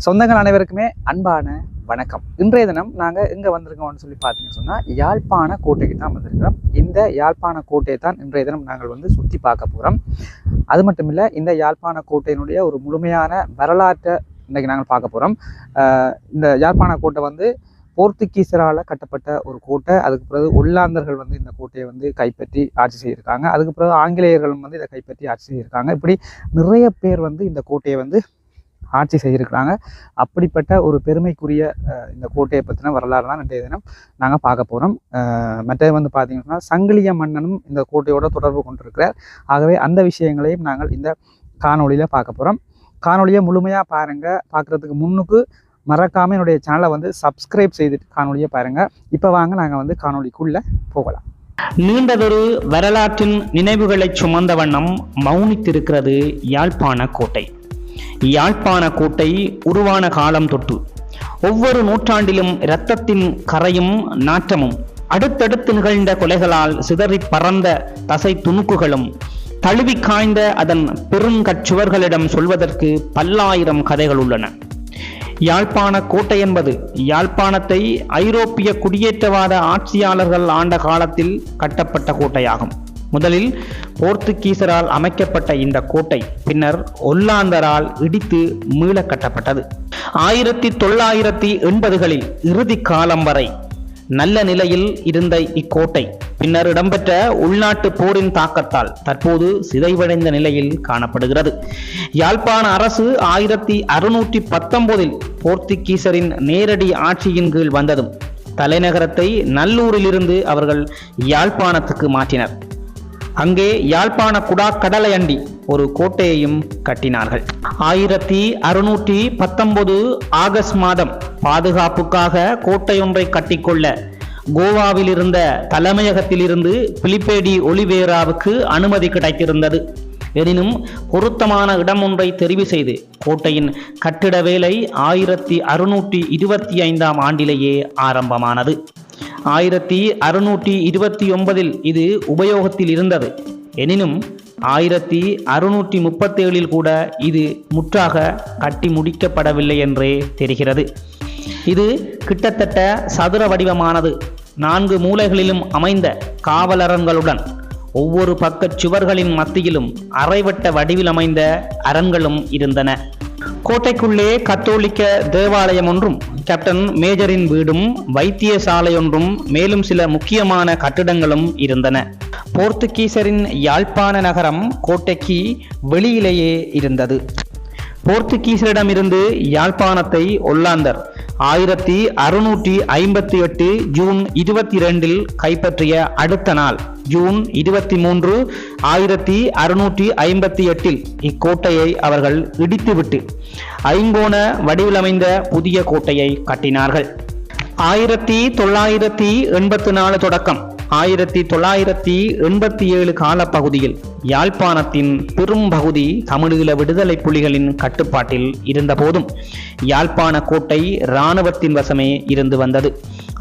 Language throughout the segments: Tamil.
சொந்தங்கள் அனைவருக்குமே அன்பான வணக்கம். இன்றைய தினம் நாங்கள் எங்கே வந்திருக்கோம்னு சொல்லி பார்த்தீங்கன்னு சொன்னால் யாழ்ப்பாண கோட்டைக்கு தான் வந்திருக்கிறோம். இந்த யாழ்ப்பாண கோட்டையை தான் இன்றைய தினம் நாங்கள் வந்து சுற்றி பார்க்க போகிறோம் அது மட்டும் இல்லை இந்த யாழ்ப்பாண கோட்டையினுடைய ஒரு முழுமையான வரலாற்றை இன்றைக்கி நாங்கள் பார்க்க போகிறோம் இந்த யாழ்ப்பாண கோட்டை வந்து போர்த்துகீசரால் கட்டப்பட்ட ஒரு கோட்டை. அதுக்கு பிறகு உள்ளாந்தர்கள் வந்து இந்த கோட்டையை வந்து கைப்பற்றி ஆட்சி செய்திருக்காங்க. அதுக்கு பிறகு ஆங்கிலேயர்களும் வந்து இதை கைப்பற்றி ஆட்சி செய்திருக்காங்க. இப்படி நிறைய பேர் வந்து இந்த கோட்டையை வந்து ஆட்சி செய்திருக்கிறாங்க. அப்படிப்பட்ட ஒரு பெருமைக்குரிய இந்த கோட்டையை பற்றின வரலாறு தான் இன்றைய தினம் நாங்கள் பார்க்க போகிறோம் மற்றது வந்து பார்த்தீங்கன்னா சங்கிலிய மன்னனும் இந்த கோட்டையோட தொடர்பு கொண்டிருக்கிறார். ஆகவே அந்த விஷயங்களையும் நாங்கள் இந்த காணொளியில் பார்க்க போகிறோம் காணொலியை முழுமையாக பாருங்கள் பார்க்குறதுக்கு முன்னுக்கு மறக்காமல் என்னுடைய சேனலை வந்து சப்ஸ்கிரைப் செய்துட்டு காணொலியை பாருங்கள் இப்போ வாங்க நாங்கள் வந்து காணொளிக்குள்ளே போகலாம். நீண்டதொரு வரலாற்றின் நினைவுகளை சுமந்த வண்ணம் மௌனித்திருக்கிறது யாழ்ப்பாண கோட்டை. யாழ்ப்பாண கோட்டை உருவான காலம் தொட்டு. ஒவ்வொரு நூற்றாண்டிலும் இரத்தத்தின் கரையும் நாற்றமும் அடுத்தடுத்து நிகழ்ந்த கொலைகளால் சிதறிப் பறந்த தசை துணுக்குகளும் தழுவி காய்ந்த அதன் பெருங்கச்சுவர்களிடம் சொல்வதற்கு பல்லாயிரம் கதைகள் உள்ளன. யாழ்ப்பாண கோட்டை என்பது யாழ்ப்பாணத்தை ஐரோப்பிய குடியேற்றவாத ஆட்சியாளர்கள் ஆண்ட காலத்தில் கட்டப்பட்ட கோட்டையாகும். முதலில் போர்த்துகீசரால் அமைக்கப்பட்ட இந்த கோட்டை பின்னர் ஒல்லாந்தரால் இடித்து மீள கட்டப்பட்டது ஆயிரத்தி தொள்ளாயிரத்தி எண்பதுகளில் இறுதி காலம் வரை நல்ல நிலையில் இருந்த இக்கோட்டை பின்னர் இடம்பெற்ற உள்நாட்டு போரின் தாக்கத்தால் தற்போது சிதைவடைந்த நிலையில் காணப்படுகிறது. யாழ்ப்பாண அரசு ஆயிரத்தி அறுநூற்றி பத்தொன்பதில் போர்த்துகீசரின் நேரடி ஆட்சியின் கீழ் வந்ததும் தலைநகரத்தை நல்லூரிலிருந்து அவர்கள் யாழ்ப்பாணத்துக்கு மாற்றினர். அங்கே யாழ்ப்பாண குடா கடலையண்டி ஒரு கோட்டையையும் கட்டினார்கள். ஆயிரத்தி அறுநூற்றி பத்தொன்பது ஆகஸ்ட் மாதம் பாதுகாப்புக்காக கோட்டையொன்றை கட்டிக்கொள்ள கோவாவில் இருந்த தலைமையகத்திலிருந்து பிலிப்பேடி ஒலிவேராவுக்கு அனுமதி கிடைத்திருந்தது. எனினும் பொருத்தமான இடம் ஒன்றை தெரிவு செய்து கோட்டையின் கட்டிட வேலை ஆயிரத்தி அறுநூற்றி இருபத்தி ஐந்தாம் ஆண்டிலேயே ஆரம்பமானது. ஆயிரத்தி அறுநூற்றி இருபத்தி ஒன்பதில் இது உபயோகத்தில் இருந்தது. எனினும் ஆயிரத்தி அறுநூற்றி முப்பத்தேழில் கூட இது முற்றாக கட்டி முடிக்கப்படவில்லை என்றே தெரிகிறது. இது கிட்டத்தட்ட சதுர வடிவமானது. நான்கு மூலைகளிலும் அமைந்த காவலரங்களுடன் ஒவ்வொரு பக்கச் சுவர்களின் மத்தியிலும் அரைவட்ட வடிவில் அமைந்த அரண்களும் இருந்தன. கோட்டைக்குள்ளே கத்தோலிக்க தேவாலயம் ஒன்றும் கேப்டன் மேஜரின் வீடும் வைத்தியசாலை ஒன்றும் மேலும் சில முக்கியமான கட்டிடங்களும் இருந்தன. போர்த்துகீசரின் யாழ்ப்பாண நகரம் கோட்டைக்கு வெளியிலேயே இருந்தது. போர்த்துகீசரிடமிருந்து யாழ்ப்பாணத்தை ஒல்லாந்தர். ஆயிரத்தி அறுநூற்றி ஐம்பத்தி எட்டு ஜூன் இருபத்தி இரண்டில் கைப்பற்றிய அடுத்த நாள் ஜூன் இருபத்தி மூன்று ஆயிரத்தி அறுநூற்றி ஐம்பத்தி எட்டில் இக்கோட்டையை அவர்கள் இடித்துவிட்டு ஐங்கோண வடிவிலமைந்த புதிய கோட்டையை கட்டினார்கள். ஆயிரத்தி தொள்ளாயிரத்தி எண்பத்தி நாலு தொடக்கம் ஆயிரத்தி தொள்ளாயிரத்தி எண்பத்தி ஏழு காலப்பகுதியில் யாழ்ப்பாணத்தின் பெரும்பகுதி தமிழீழ விடுதலை புலிகளின் கட்டுப்பாட்டில் இருந்தபோதும் யாழ்ப்பாண கோட்டை இராணுவத்தின் வசமே இருந்து வந்தது.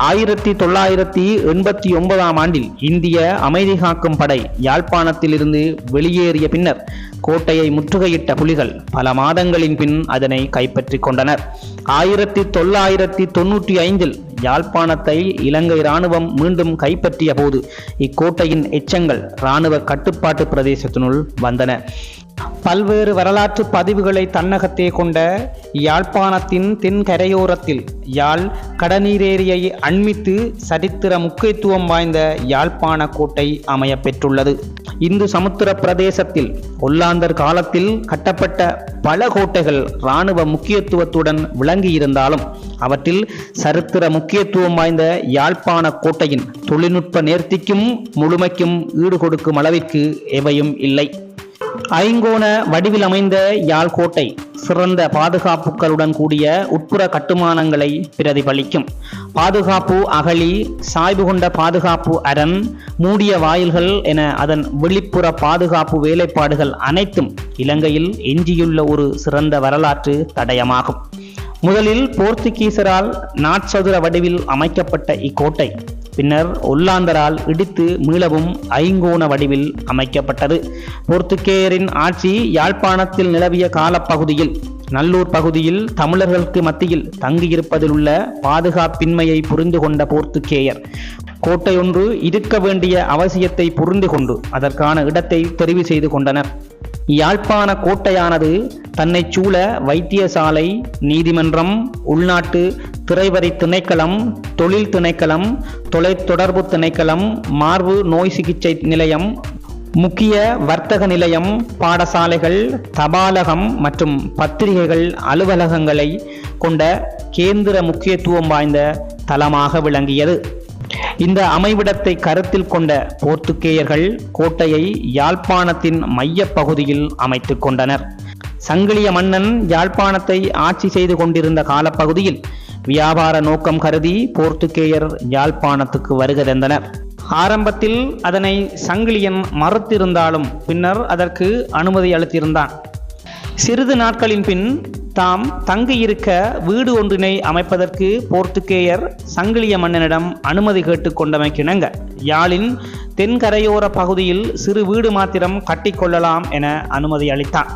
ஆயிரத்தி தொள்ளாயிரத்தி எண்பத்தி ஒன்பதாம் ஆண்டில் இந்திய அமைதி காக்கும் படை யாழ்ப்பாணத்திலிருந்து வெளியேறிய பின்னர் கோட்டையை முற்றுகையிட்ட புலிகள் பல மாதங்களின் பின் அதனை கைப்பற்றி கொண்டனர். ஆயிரத்தி தொள்ளாயிரத்தி தொன்னூற்றி ஐந்தில் யாழ்ப்பாணத்தை இலங்கை இராணுவம் மீண்டும் கைப்பற்றிய போது இக்கோட்டையின் எச்சங்கள் இராணுவ கட்டுப்பாட்டு பிரதேசத்தினுள் வந்தன. பல்வேறு வரலாற்று பதிவுகளை தன்னகத்தே கொண்ட யாழ்ப்பாணத்தின் தென்கரையோரத்தில் யாழ் கடநீரேரியை அண்மித்து சரித்திர முக்கியத்துவம் வாய்ந்த யாழ்ப்பாண கோட்டை அமைய பெற்றுள்ளது இந்து சமுத்திர பிரதேசத்தில் ஒல்லாந்தர் காலத்தில் கட்டப்பட்ட பல கோட்டைகள் இராணுவ முக்கியத்துவத்துடன் விளங்கியிருந்தாலும் அவற்றில் சரித்திர முக்கியத்துவம் வாய்ந்த யாழ்ப்பாண கோட்டையின் தொழில்நுட்ப நேர்த்திக்கும் முழுமைக்கும் ஈடுகொடுக்கும் அளவிற்கு எவையும் இல்லை. ஐங்கோண வடிவில் அமைந்த யாழ் கோட்டை சிறந்த பாதுகாப்புகளுடன் கூடிய உட்புற கட்டுமானங்களை பிரதிபலிக்கும். பாதுகாப்பு அகழி சாய்வு கொண்ட பாதுகாப்பு அரண் மூடிய வாயில்கள் என அதன் வெளிப்புற பாதுகாப்பு வேலைப்பாடுகள் அனைத்தும் இலங்கையில் எஞ்சியுள்ள ஒரு சிறந்த வரலாற்று தடயமாகும். முதலில் போர்த்துகீசரால் நாட்சதுர வடிவில் அமைக்கப்பட்ட இக்கோட்டை பின்னர் ஒல்லாந்தரால் இடித்து மீளவும் ஐங்கோண வடிவில் அமைக்கப்பட்டது. போர்த்துகேயரின் ஆட்சி யாழ்ப்பாணத்தில் நிலவிய காலப்பகுதியில் நல்லூர் பகுதியில் தமிழர்களுக்கு மத்தியில் தங்கியிருப்பதில் உள்ள பாதுகாப்பின்மையை புரிந்து கொண்ட போர்த்துக்கேயர் கோட்டை ஒன்று இருக்க வேண்டிய அவசியத்தை புரிந்து கொண்டு அதற்கான இடத்தை தெரிவு செய்து கொண்டனர். யாழ்ப்பாண கோட்டையானது தன்னைச் சூழ வைத்தியசாலை நீதிமன்றம் உள்நாட்டு திரைவரி திணைக்களம் தொழில் திணைக்களம் தொலைத்தொடர்பு திணைக்களம் மார்பு நோய் சிகிச்சை நிலையம் முக்கிய வர்த்தக நிலையம் பாடசாலைகள் தபாலகம் மற்றும் பத்திரிகைகள் அலுவலகங்களை கொண்ட கேந்திர முக்கியத்துவம் வாய்ந்த தலமாக விளங்கியது. இந்த அமைவிடத்தை கருத்தில் கொண்ட போர்த்துக்கேயர்கள் கோட்டையை யாழ்ப்பாணத்தின் மையப் பகுதியில் அமைத்துக் கொண்டனர். சங்கிலிய மன்னன் யாழ்ப்பாணத்தை ஆட்சி செய்து கொண்டிருந்த காலப்பகுதியில் வியாபார நோக்கம் கருதி போர்த்துக்கேயர் யாழ்ப்பாணத்துக்கு வருகை தந்தனர். ஆரம்பத்தில் அதனை சங்கிலியன் மறுத்திருந்தாலும் பின்னர் அதற்கு அனுமதி அளித்திருந்தான். சிறிது நாட்களின் பின் தாம் தங்கியிருக்க வீடு ஒன்றினை அமைப்பதற்கு போர்த்துக்கேயர் சங்கிலிய மன்னனிடம் அனுமதி கேட்டு கொண்டமைக்கிணங்க. யாழின் தென்கரையோர பகுதியில் சிறு வீடு மாத்திரம் கட்டிக்கொள்ளலாம் என அனுமதி அளித்தான்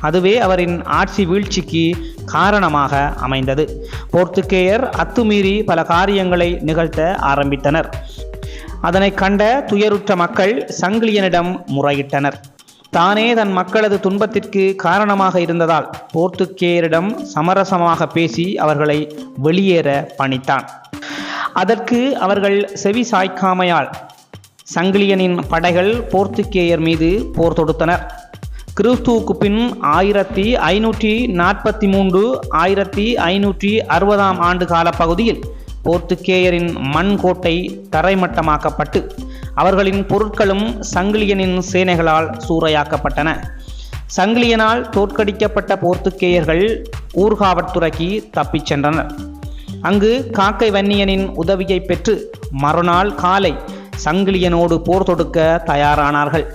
அதுவே அவரின் ஆட்சி வீழ்ச்சிக்கு காரணமாக அமைந்தது. போர்த்துக்கேயர் அத்துமீறி பல காரியங்களை நிகழ்த்த ஆரம்பித்தனர். அதனை கண்ட துயருற்ற மக்கள் சங்கிலியனிடம் முறையிட்டனர். தானே தன் மக்களது துன்பத்திற்கு காரணமாக இருந்ததால் போர்த்துக்கேயரிடம் சமரசமாக பேசி அவர்களை வெளியேற பணித்தான். அதற்கு அவர்கள் செவி சாய்க்காமையால் சங்கிலியனின் படைகள் போர்த்துக்கேயர் மீது போர் தொடுத்தனர். கிறிஸ்துவுக்கு பின் ஆயிரத்தி ஐநூற்றி நாற்பத்தி மூன்று ஆயிரத்தி ஐநூற்றி அறுபதாம் ஆண்டு கால பகுதியில் போர்த்துக்கேயரின் மண் கோட்டை தரைமட்டமாக்கப்பட்டு அவர்களின் பொருட்களும் சங்கிலியனின் சேனைகளால் சூறையாக்கப்பட்டன. சங்கிலியனால் தோற்கடிக்கப்பட்ட போர்த்துக்கேயர்கள் ஊர்காவற்துறைக்கு தப்பிச் சென்றனர். அங்கு காக்கை வன்னியனின் உதவியை பெற்று மறுநாள் காலை சங்கிலியனோடு போர் தொடுக்க தயாரானார்கள்.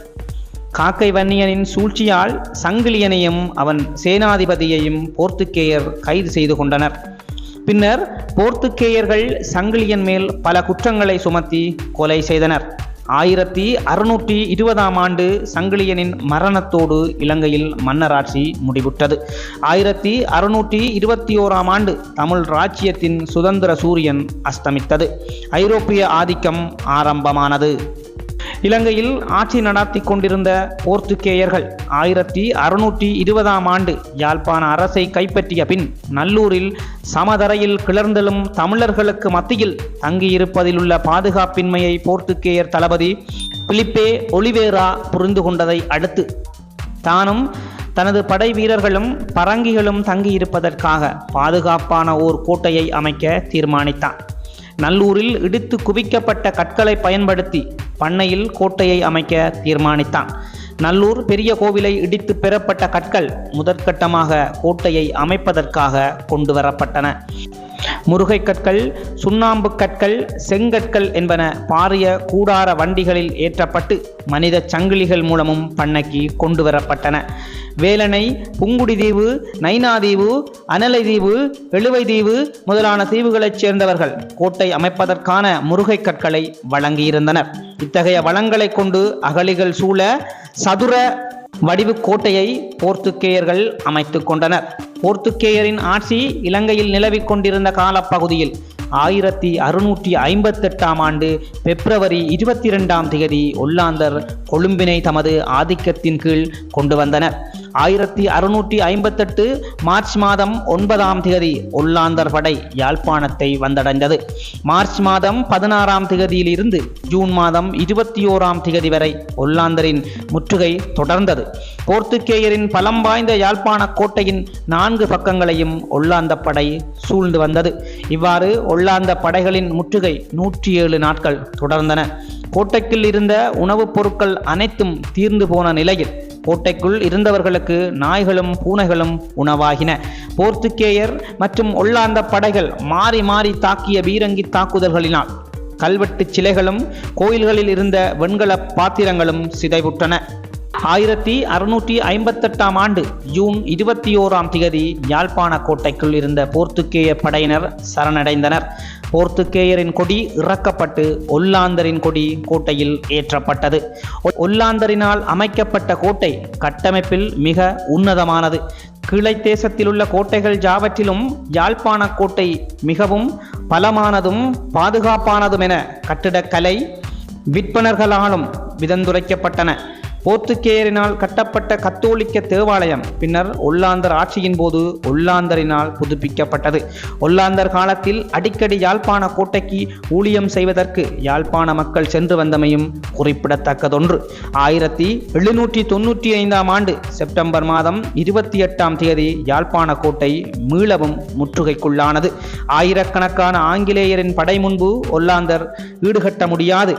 காக்கை வன்னியனின் சூழ்ச்சியால் சங்கிலியனையும் அவன் சேனாதிபதியையும் போர்த்துக்கேயர் கைது செய்து கொண்டனர். பின்னர் போர்த்துக்கேயர்கள் சங்கிலியன் மேல் பல குற்றங்களை சுமத்தி கொலை செய்தனர். ஆயிரத்தி அறுநூற்றி இருபதாம் ஆண்டு சங்கிலியனின் மரணத்தோடு இலங்கையில் மன்னராட்சி முடிவுற்றது. ஆயிரத்தி அறுநூற்றி இருபத்தி ஓராம் ஆண்டு தமிழ் ராச்சியத்தின் சுதந்திர சூரியன் அஸ்தமித்தது. ஐரோப்பிய ஆதிக்கம் ஆரம்பமானது. இலங்கையில் ஆட்சி நடாத்தி கொண்டிருந்த போர்த்துக்கேயர்கள் ஆயிரத்தி அறுநூற்றி இருபதாம் ஆண்டு யாழ்ப்பாண அரசை கைப்பற்றிய பின் நல்லூரில் சமதரையில் கிளர்ந்தெழும் தமிழர்களுக்கு மத்தியில் தங்கியிருப்பதில் உள்ள பாதுகாப்பின்மையை போர்த்துக்கேயர் தளபதி பிலிப்பே ஒலிவேரா புரிந்து கொண்டதை அடுத்து தானும் தனது படை வீரர்களும் பரங்கிகளும் தங்கியிருப்பதற்காக பாதுகாப்பான ஓர் கோட்டையை அமைக்க தீர்மானித்தான். நல்லூரில் இடித்து குவிக்கப்பட்ட கற்களை பயன்படுத்தி பண்ணையில் கோட்டையை அமைக்க தீர்மானித்தான். நல்லூர் பெரிய கோவிலை இடித்து பெறப்பட்ட கற்கள் முதற்கட்டமாக கோட்டையை அமைப்பதற்காக கொண்டு வரப்பட்டன. முருகை கற்கள் சுண்ணாம்பு கற்கள் செங்கற்கள் என்பன பாரிய கூடார வண்டிகளில் ஏற்றப்பட்டு மனித சங்கிலிகள் மூலமும் பண்ணைக்கு கொண்டு வரப்பட்டன வேலனை புங்குடி தீவு நைனாதீவு அனலை தீவு எழுவை தீவு முதலான தீவுகளைச் சேர்ந்தவர்கள் கோட்டை அமைப்பதற்கான முருகை கற்களை வழங்கியிருந்தனர். இத்தகைய வளங்களை கொண்டு அகலிகள் சூழ சதுர வடிவு கோட்டையை போர்த்துக்கேயர்கள் அமைத்து கொண்டனர். போர்த்துக்கேயரின் ஆட்சி இலங்கையில் நிலவிக் கொண்டிருந்த காலப்பகுதியில் ஆயிரத்தி அறுநூற்றி ஐம்பத்தெட்டாம் ஆண்டு பிப்ரவரி இருபத்தி இரண்டாம் தேதி ஒல்லாந்தர் கொழும்பினை தமது ஆதிக்கத்தின் கீழ் கொண்டு வந்தனர். ஆயிரத்தி அறுநூற்றி ஐம்பத்தெட்டு மார்ச் மாதம் ஒன்பதாம் தேதி ஒல்லாந்தர் படை யாழ்ப்பாணத்தை வந்தடைந்தது. மார்ச் மாதம் பதினாறாம் தேதியிலிருந்து ஜூன் மாதம் இருபத்தி ஓராம் தேதி வரை ஒல்லாந்தரின் முற்றுகை தொடர்ந்தது. போர்த்துக்கேயரின் பலம் வாய்ந்த யாழ்ப்பாண கோட்டையின் நான்கு பக்கங்களையும் ஒல்லாந்த படை சூழ்ந்து வந்தது. இவ்வாறு ஒல்லாந்த படைகளின் முற்றுகை நூற்றி ஏழு நாட்கள் தொடர்ந்தன. கோட்டைக்குள் இருந்த உணவுப் பொருட்கள் அனைத்தும் தீர்ந்து போன நிலையில் கோட்டைக்குள் இருந்தவர்களுக்கு நாய்களும் பூனைகளும் உணவாகின. போர்த்துக்கேயர் மற்றும் ஒல்லாந்த படைகள் மாறி மாறி தாக்கிய பீரங்கி தாக்குதல்களினால் கல்வெட்டு சிலைகளும் கோயில்களில் இருந்த வெண்கல பாத்திரங்களும் சிதைவுற்றன. ஆயிரத்தி அறுநூற்றி ஐம்பத்தெட்டாம் ஆண்டு ஜூன் இருபத்தி ஓராம் தேதி யாழ்ப்பாண கோட்டைக்குள் இருந்த போர்த்துக்கேய படையினர் சரணடைந்தனர். போர்த்துக்கேயரின் கொடி இறக்கப்பட்டு ஒல்லாந்தரின் கொடி கோட்டையில் ஏற்றப்பட்டது. ஒல்லாந்தரினால் அமைக்கப்பட்ட கோட்டை கட்டமைப்பில் மிக உன்னதமானது. கிளை தேசத்தில் உள்ள கோட்டைகள் ஜாவற்றிலும் யாழ்ப்பாண கோட்டை மிகவும் பலமானதும் பாதுகாப்பானதும் என கட்டிடக்கலை விற்பனர்களாலும் விதந்துரைக்கப்பட்டன. போர்த்துகேயரினால் கட்டப்பட்ட கத்தோலிக்க தேவாலயம் பின்னர் ஒல்லாந்தர் ஆட்சியின் போது ஒல்லாந்தரினால் புதுப்பிக்கப்பட்டது. ஒல்லாந்தர் காலத்தில் அடிக்கடி யாழ்ப்பாண கோட்டைக்கு ஊழியம் செய்வதற்கு யாழ்ப்பாண மக்கள் சென்று வந்தமையும் குறிப்பிடத்தக்கதொன்று. ஆயிரத்தி எழுநூற்றி தொன்னூற்றி ஐந்தாம் ஆண்டு செப்டம்பர் மாதம் இருபத்தி எட்டாம் தேதி யாழ்ப்பாண கோட்டை மீளவும் முற்றுகைக்குள்ளானது. ஆயிரக்கணக்கான ஆங்கிலேயரின் படை முன்பு ஒல்லாந்தர் ஈடுகட்ட முடியாது.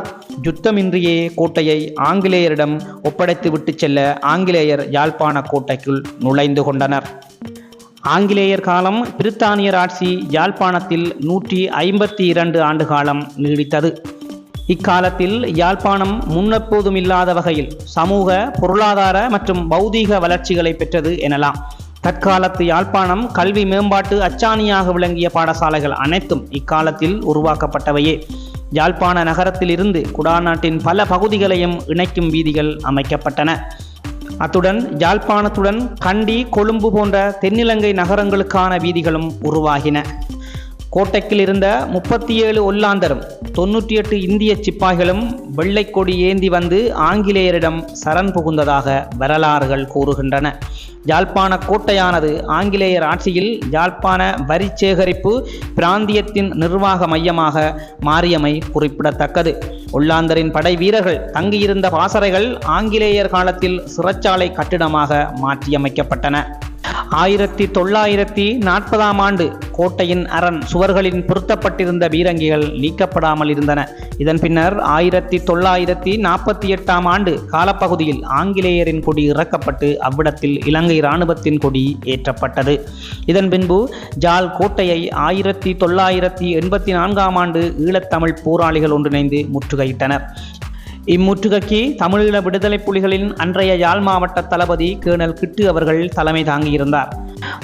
யுத்தமின்றியே கோட்டையை ஆங்கிலேயரிடம் ஒப்ப ஒப்படைத்து விட்டு செல்ல ஆங்கிலேயர் யாழ்ப்பாண கோட்டைக்குள் நுழைந்து கொண்டனர். ஆங்கிலேயர் காலம் பிரித்தானியர் ஆட்சி யாழ்ப்பாணத்தில் நூற்றி ஐம்பத்தி இரண்டு ஆண்டு காலம் நீடித்தது. இக்காலத்தில் யாழ்ப்பாணம் முன்னெப்போதும் இல்லாத வகையில் சமூக பொருளாதார மற்றும் பௌதீக வளர்ச்சிகளை பெற்றது எனலாம். தற்காலத்து யாழ்ப்பாணம் கல்வி மேம்பாட்டு அச்சாணியாக விளங்கிய பாடசாலைகள் அனைத்தும் இக்காலத்தில் உருவாக்கப்பட்டவையே. யாழ்ப்பாண நகரத்திலிருந்து குடாநாட்டின் பல பகுதிகளையும் இணைக்கும் வீதிகள் அமைக்கப்பட்டன. அத்துடன் யாழ்ப்பாணத்துடன் கண்டி கொழும்பு போன்ற தென்னிலங்கை நகரங்களுக்கான வீதிகளும் உருவாகின. கோட்டைக்கில் இருந்த முப்பத்தி ஏழு ஒல்லாந்தரும் தொன்னூற்றி எட்டு இந்திய சிப்பாய்களும் வெள்ளைக்கொடி ஏந்தி வந்து ஆங்கிலேயரிடம் சரண் புகுந்ததாக வரலாறுகள் கூறுகின்றன. யாழ்ப்பாண கோட்டையானது ஆங்கிலேயர் ஆட்சியில் யாழ்ப்பாண வரி சேகரிப்பு பிராந்தியத்தின் நிர்வாக மையமாக மாறியமை குறிப்பிடத்தக்கது. ஒல்லாந்தரின் படை வீரர்கள் தங்கியிருந்த பாசறைகள் ஆங்கிலேயர் காலத்தில் சிறைச்சாலை கட்டிடமாக மாற்றியமைக்கப்பட்டன. ஆயிரத்தி தொள்ளாயிரத்தி நாற்பதாம் ஆண்டு கோட்டையின் அரண் சுவர்களின் பொருத்தப்பட்டிருந்த பீரங்கிகள் நீக்கப்படாமல் இருந்தன. இதன் பின்னர் ஆயிரத்தி தொள்ளாயிரத்தி நாற்பத்தி எட்டாம் ஆண்டு காலப்பகுதியில் ஆங்கிலேயரின் கொடி இறக்கப்பட்டு அவ்விடத்தில் இலங்கை இராணுவத்தின் கொடி ஏற்றப்பட்டது. இதன் பின்பு ஜால் கோட்டையை ஆயிரத்தி தொள்ளாயிரத்தி எண்பத்தி நான்காம் ஆண்டு ஈழத்தமிழ் போராளிகள் ஒன்றிணைந்து முற்றுகையிட்டனர். இம்முற்றுகைக்கு தமிழீழ விடுதலை புலிகளின் அன்றைய யாழ் மாவட்ட தளபதி கேர்னல் கிட்டு அவர்கள் தலைமை தாங்கியிருந்தார்.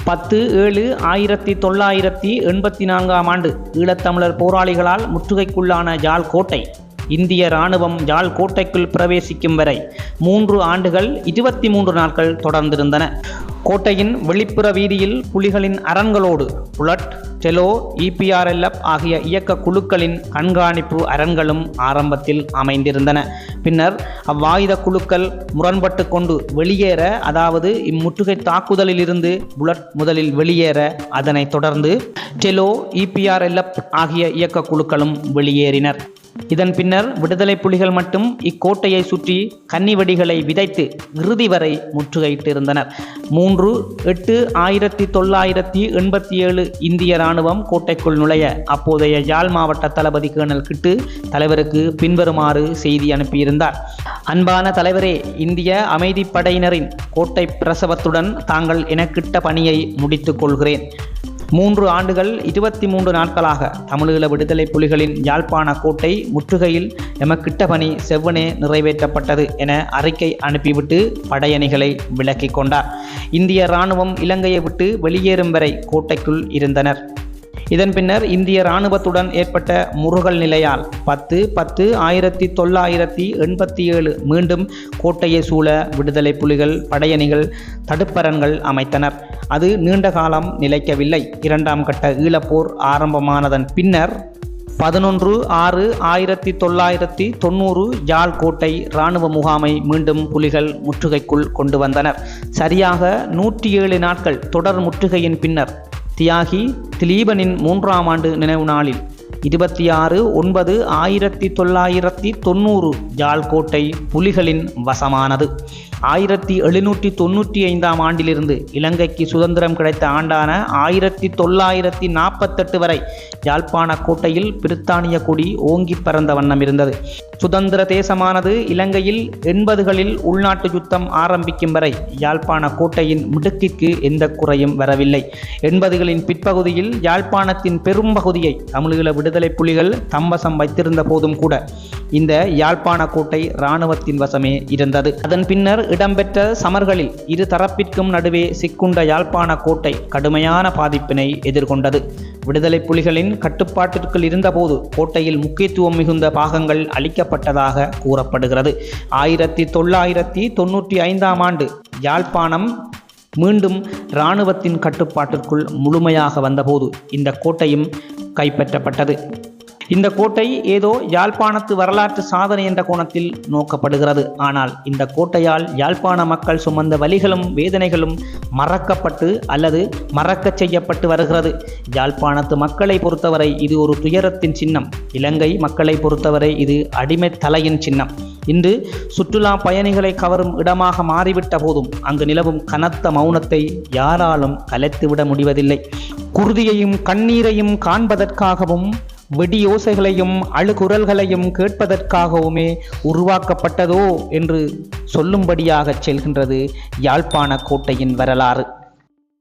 பத்து ஏழு ஆயிரத்தி தொள்ளாயிரத்தி எண்பத்தி நான்காம் ஆண்டு ஈழத்தமிழர் போராளிகளால் முற்றுகைக்குள்ளான யாழ் கோட்டை இந்திய இராணுவம் யாழ் கோட்டைக்குள் பிரவேசிக்கும் வரை மூன்று ஆண்டுகள் இருபத்தி மூன்று நாட்கள் தொடர்ந்திருந்தன. கோட்டையின் வெளிப்புற வீதியில் புலிகளின் அரண்களோடு புலட் டெலோ இபிஆர்எல்எப் ஆகிய இயக்க குழுக்களின் கண்காணிப்பு அரண்களும் ஆரம்பத்தில் அமைந்திருந்தன. பின்னர் அவ்வாயுத குழுக்கள் முரண்பட்டு கொண்டு வெளியேற அதாவது இம்முற்றுகை தாக்குதலில் இருந்து புலட் முதலில் வெளியேற அதனைத் தொடர்ந்து டெலோ இபிஆர்எல்எப் ஆகிய இயக்க குழுக்களும் வெளியேறினர். இதன் பின்னர் விடுதலை புலிகள் மட்டும் இக்கோட்டையை சுற்றி கன்னிவெடிகளை விதைத்து இறுதி வரை முற்றுகையிட்டிருந்தனர். மூன்று எட்டு ஆயிரத்தி தொள்ளாயிரத்தி எண்பத்தி ஏழு இந்திய இராணுவம் கோட்டைக்குள் நுழைய அப்போதைய யாழ் மாவட்ட தளபதி கேணல் கிட்டு தலைவருக்கு பின்வருமாறு செய்தி அனுப்பியிருந்தார். அன்பான தலைவரே இந்திய அமைதிப்படையினரின் கோட்டை பிரசவத்துடன் தாங்கள் எனக்கிட்ட பணியை முடித்துக் கொள்கிறேன். மூன்று ஆண்டுகள் இருபத்தி மூன்று நாட்களாக தமிழீழ விடுதலை புலிகளின் யாழ்ப்பாண கோட்டை முற்றுகையில் எமக்கிட்ட பணி செவ்வனே நிறைவேற்றப்பட்டது என அறிக்கை அனுப்பிவிட்டு படையணிகளை விலக்கிக் கொண்டார். இந்திய இராணுவம் இலங்கையை விட்டு வெளியேறும் வரை கோட்டைக்குள் இருந்தனர். இதன் பின்னர் இந்திய இராணுவத்துடன் ஏற்பட்ட முருகல் நிலையால் பத்து பத்து ஆயிரத்தி தொள்ளாயிரத்தி எண்பத்தி ஏழு மீண்டும் கோட்டையை சூழ விடுதலை புலிகள் படையணிகள் தடுப்பரண்கள் அமைத்தனர். அது நீண்ட காலம் நிலைக்கவில்லை. இரண்டாம் கட்ட ஈழப்போர் ஆரம்பமானதன் பின்னர் பதினொன்று ஆறு ஆயிரத்தி தொள்ளாயிரத்தி தொண்ணூறு யாழ் கோட்டை இராணுவ முகாமை மீண்டும் புலிகள் முற்றுகைக்குள் கொண்டு வந்தனர். சரியாக நூற்றி ஏழு நாட்கள் தொடர் முற்றுகையின் பின்னர் தியாகி திலீபனின் மூன்றாம் ஆண்டு நினைவு நாளில் இருபத்தி ஆறு ஒன்பது ஆயிரத்தி தொள்ளாயிரத்தி தொண்ணூறு யாழ்கோட்டை புலிகளின் வசமானது. ஆயிரத்தி எழுநூற்றி தொண்ணூற்றி ஐந்தாம் ஆண்டிலிருந்து இலங்கைக்கு சுதந்திரம் கிடைத்த ஆண்டான ஆயிரத்தி தொள்ளாயிரத்தி நாற்பத்தெட்டு வரை யாழ்ப்பாண கோட்டையில் பிரித்தானிய கொடி ஓங்கி பறந்த வண்ணம் இருந்தது. சுதந்திர தேசமானது இலங்கையில் எண்பதுகளில் உள்நாட்டு யுத்தம் ஆரம்பிக்கும் வரை யாழ்ப்பாண கோட்டையின் மிடுக்கிற்கு எந்த குறையும் வரவில்லை. எண்பதுகளின் பிற்பகுதியில் யாழ்ப்பாணத்தின் பெரும் பகுதியை தமிழீழ விடுதலை புலிகள் தம்பசம் வைத்திருந்த போதும் கூட இந்த யாழ்ப்பாண கோட்டை இராணுவத்தின் வசமே இருந்தது. அதன் பின்னர் இடம்பெற்ற சமர்களில் இரு தரப்பிற்கும் நடுவே சிக்குண்ட யாழ்ப்பாண கோட்டை கடுமையான பாதிப்பினை எதிர்கொண்டது. விடுதலை புலிகளின் கட்டுப்பாட்டிற்குள் இருந்தபோது கோட்டையில் முக்கியத்துவம் மிகுந்த பாகங்கள் அளிக்கப்பட்டதாக கூறப்படுகிறது. ஆயிரத்தி தொள்ளாயிரத்தி தொண்ணூற்றி ஐந்தாம் ஆண்டு யாழ்ப்பாணம் மீண்டும் இராணுவத்தின் கட்டுப்பாட்டிற்குள் முழுமையாக வந்தபோது இந்த கோட்டையும் கைப்பற்றப்பட்டது. இந்த கோட்டை ஏதோ யாழ்ப்பாணத்து வரலாற்று சாதனை என்ற கோணத்தில் நோக்கப்படுகிறது. ஆனால் இந்த கோட்டையால் யாழ்ப்பாண மக்கள் சுமந்த வலிகளும் வேதனைகளும் மறக்கப்பட்டு அல்லது மறக்கச் செய்யப்பட்டு வருகிறது. யாழ்ப்பாணத்து மக்களை பொறுத்தவரை இது ஒரு துயரத்தின் சின்னம். இலங்கை மக்களை பொறுத்தவரை இது அடிமை தலையின் சின்னம். இன்று சுற்றுலா பயணிகளை கவரும் இடமாக மாறிவிட்ட போதும் அங்கு நிலவும் கனத்த மௌனத்தை யாராலும் கலைத்துவிட முடிவதில்லை. குருதியையும் கண்ணீரையும் காண்பதற்காகவும் வெடியோசைகளையும் அழுகுரல்களையும் கேட்பதற்காகவுமே உருவாக்கப்பட்டதோ என்று சொல்லும்படியாகச் செல்கின்றது யாழ்ப்பாண கோட்டையின் வரலாறு.